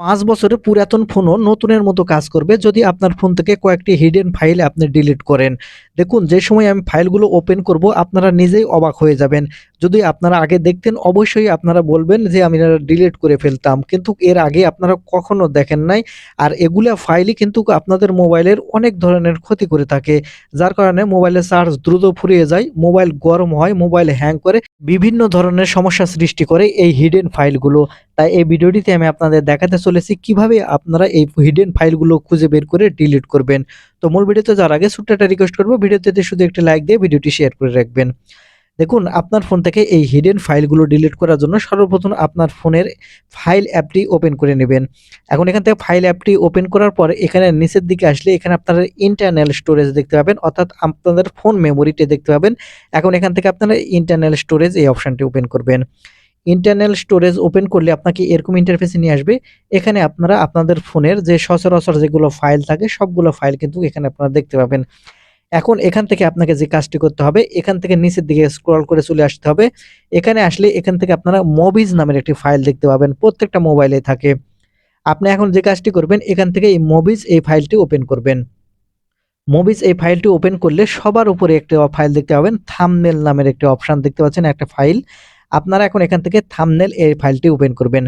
পাঁচ বছরে পুরাতন ফোনও নতুনের মতো কাজ করবে যদি আপনার ফোন থেকে কয়েকটি হিডেন ফাইল আপনি ডিলিট করেন। দেখুন, যে সময় আমি ফাইলগুলো ওপেন করব, আপনারা নিজেই অবাক হয়ে যাবেন। যদি আপনারা আগে দেখতেন, অবশ্যই আপনারা বলবেন যে, আমি ডিলিট করে ফেলতাম। কিন্তু এর আগে আপনারা কখনো দেখেন নাই। আর এগুলা ফাইলই কিন্তু আপনাদের মোবাইলের অনেক ধরনের ক্ষতি করে থাকে। যার কারণে মোবাইলের চার্জ দ্রুত ফুরিয়ে যায় মোবাইল গরম হয় মোবাইল হ্যাং করে, বিভিন্ন ধরনের সমস্যা সৃষ্টি করে এই হিডেন ফাইলগুলো তাই এই ভিডিওটিতে আমি আপনাদের দেখাতে চলেছি কীভাবে আপনারা এই হিডেন ফাইলগুলো খুঁজে বের করে ডিলিট করবেন। তো মূল ভিডিওতে যাওয়ার আগে ছোট্ট একটা রিকোয়েস্ট করব, ভিডিওতে শুধু একটি লাইক দিয়ে ভিডিওটি শেয়ার করে রাখবেন। দেখুন, আপনার ফোন থেকে এই হিডেন ফাইলগুলো ডিলিট করার জন্য সর্বপ্রথম আপনার ফোনের ফাইল অ্যাপটি ওপেন করে নেবেন। এখন এখান থেকে ফাইল অ্যাপটি ওপেন করার পর এখানে নিচের দিকে আসলে এখানে আপনারা ইন্টারনাল স্টোরেজ দেখতে পাবেন, অর্থাৎ আপনাদের ফোন মেমোরিটি দেখতে পাবেন। এখন এখান থেকে আপনারা ইন্টারনাল স্টোরেজ এই অপশানটি ওপেন করবেন। ইন্টারনাল স্টোরেজ ওপেন করলে আপনাকে এরকম ইন্টারফেসে নিয়ে আসবে, এখানে আপনারা আপনাদের ফোনের যে সচরাচর যেগুলো ফাইল থাকে, সবগুলো ফাইল কিন্তু এখানে আপনারা দেখতে পাবেন। এখন এখান থেকে আপনাকে যে কাজটি করতে হবে, এখান থেকে নিচের দিকে স্ক্রল করে চলে আসতে হবে। এখানে আসলে এখান থেকে আপনারা মবিজ নামের একটি ফাইল দেখতে পাবেন, প্রত্যেকটা মোবাইলে থাকে। আপনি এখন যে কাজটি করবেন, এখান থেকে এই মবিজ এই ফাইলটি ওপেন করবেন। মুভিজ এই ফাইলটি ওপেন করলে সবার উপরে একটি ফাইল দেখতে পাবেন থামনেল নামের একটি অপশান দেখতে পাচ্ছেন, একটা ফাইল আপনারা এখন এখান থেকে থামনেল এই ফাইলটি ওপেন করবেন।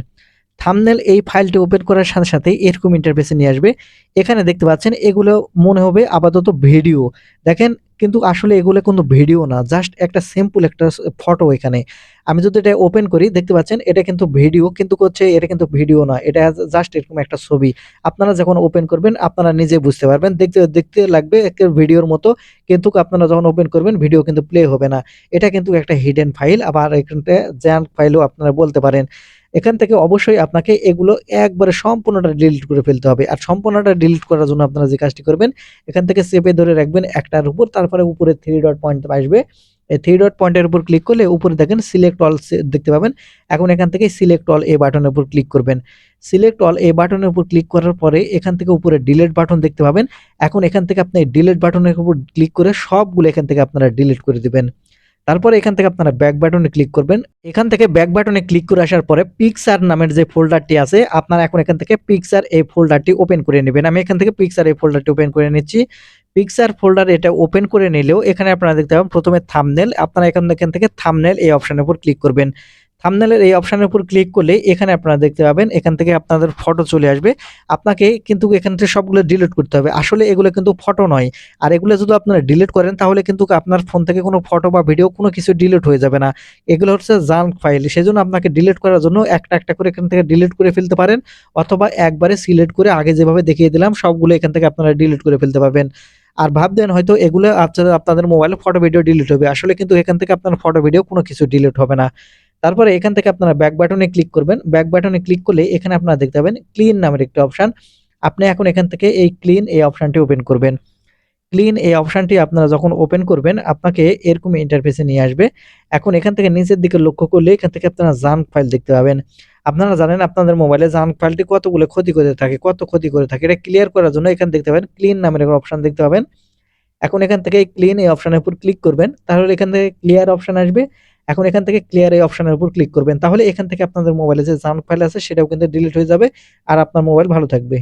থামনেল এই ফাইলটি ওপেন করার সাথে সাথে এরকম ইন্টারফেসে নিয়ে আসবে। এখানে দেখতে পাচ্ছেন, এগুলো মনে হবে আপাতত ভিডিও দেখেন, কিন্তু আসলে এগুলো কোনো ভিডিও না জাস্ট একটা সিম্পল একটা ফটো এখানে। আমি যদি এটা ওপেন করি, দেখতে পাচ্ছেন, এটা কিন্তু ভিডিও কিন্তু হচ্ছে এটা কিন্তু ভিডিও না, এটা জাস্ট এরকম একটা ছবি। আপনারা যখন ওপেন করবেন, আপনারা নিজে বুঝতে পারবেন, দেখতে দেখতে লাগবে একটা ভিডিওর মতো, কিন্তু আপনারা যখন ওপেন করবেন ভিডিও কিন্তু প্লে হবে না। এটা কিন্তু একটা হিডেন ফাইল আবার এখানটা জ্যাঙ্ক ফাইলও আপনারা বলতে পারেন। এখান থেকে অবশ্যই আপনাকে এগুলো একবারে সম্পূর্ণটা ডিলিট করে ফেলতে হবে। আর সম্পূর্ণটা ডিলিট করার জন্য আপনারা যে কাজটি করবেন, এখান থেকে চেপে ধরে রাখবেন একটার উপর, তারপরে উপরে থ্রি ডট পয়েন্ট আসবে। এই থ্রি ডট পয়েন্টের উপর ক্লিক করলে উপরে দেখেন সিলেক্ট অল দেখতে পাবেন। এখন এখান থেকে সিলেক্ট অল এই বাটনের উপর ক্লিক করবেন। সিলেক্ট অল এই বাটনের উপর ক্লিক করার পরে এখান থেকে উপরে ডিলেট বাটন দেখতে পাবেন। এখন এখান থেকে আপনি ডিলেট বাটনের উপর ক্লিক করে সবগুলো এখান থেকে আপনারা ডিলিট করে দিবেন। তারপরে এখান থেকে আপনারা ব্যাক বাটনে ক্লিক করবেন। এখান থেকে ব্যাক বাটনে ক্লিক করে আসার পরে পিকচার নামের যে ফোল্ডারটি আছে, আপনারা এখন এখান থেকে পিকচার এই ফোল্ডারটি ওপেন করে নেবেন। আমি এখান থেকে পিকচার এই ফোল্ডারটি ওপেন করে নিচ্ছি। পিকচার ফোল্ডার এটা ওপেন করে নিলেও এখানে আপনারা দেখতে পাবেন প্রথমে থামনেল আপনারা এখান এখান থেকে থামনেল এই অপশানের উপর ক্লিক করবেন। থামনেলের এই অপশানের উপর ক্লিক করলে এখানে আপনারা দেখতে পাবেন, এখান থেকে আপনাদের ফটো চলে আসবে। আপনাকে কিন্তু এখান থেকে সবগুলো ডিলিট করতে হবে। আসলে এগুলো কিন্তু ফটো নয়। আর এগুলো যদি আপনারা ডিলিট করেন, তাহলে কিন্তু আপনার ফোন থেকে কোনো ফটো বা ভিডিও কোনো কিছু ডিলিট হয়ে যাবে না। এগুলো হচ্ছে জাঙ্ক ফাইল সেজন্য আপনাকে ডিলিট করার জন্য একটা একটা করে এখান থেকে ডিলিট করে ফেলতে পারেন, অথবা একবারে সিলেক্ট করে আগে যেভাবে দেখিয়ে দিলাম, সবগুলো এখান থেকে আপনারা ডিলিট করে ফেলতে পারবেন। আর ভাববেন হয়তো এগুলো আপনাদের মোবাইলে ফটো ভিডিও ডিলিট হবে। আসলে কিন্তু এখান থেকে আপনার ফটো ভিডিও কোনো কিছু ডিলিট হবে না। তারপরে এখান থেকে আপনারা ব্যাক বাটনে ক্লিক করবেন। ব্যাক বাটনে ক্লিক করলে এখানে আপনারা দেখতে পাবেন ক্লিন নামের একটি অপশান আপনি এখন এখান থেকে এই ক্লিন এই অপশানটি ওপেন করবেন। ক্লিন এই অপশানটি আপনারা যখন ওপেন করবেন, আপনাকে এরকম ইন্টারফেসে নিয়ে আসবে। এখন এখান থেকে নিচের দিকে লক্ষ্য করলে এখান থেকে আপনারা জাঙ্ক ফাইল দেখতে পাবেন। আপনারা জানেন আপনাদের মোবাইলে জাঙ্ক ফাইলটি কতগুলো ক্ষতি করে থাকে, কত ক্ষতি করে থাকে। এটা ক্লিয়ার করার জন্য এখানে দেখতে পাবেন ক্লিন নামের একটা অপশান দেখতে পাবেন। এখন এখান থেকে ক্লিন এই অপশানের উপর ক্লিক করবেন। তাহলে এখান থেকে ক্লিয়ার অপশান আসবে। এখন এখান থেকে ক্লিয়ার এই অপশনের উপর ক্লিক করবেন। তাহলে এখান থেকে আপনাদের মোবাইলে যে জাঙ্ক ফাইল আছে, সেটাও কিন্তু ডিলিট হয়ে যাবে। আর আপনার মোবাইল ভালো থাকবে।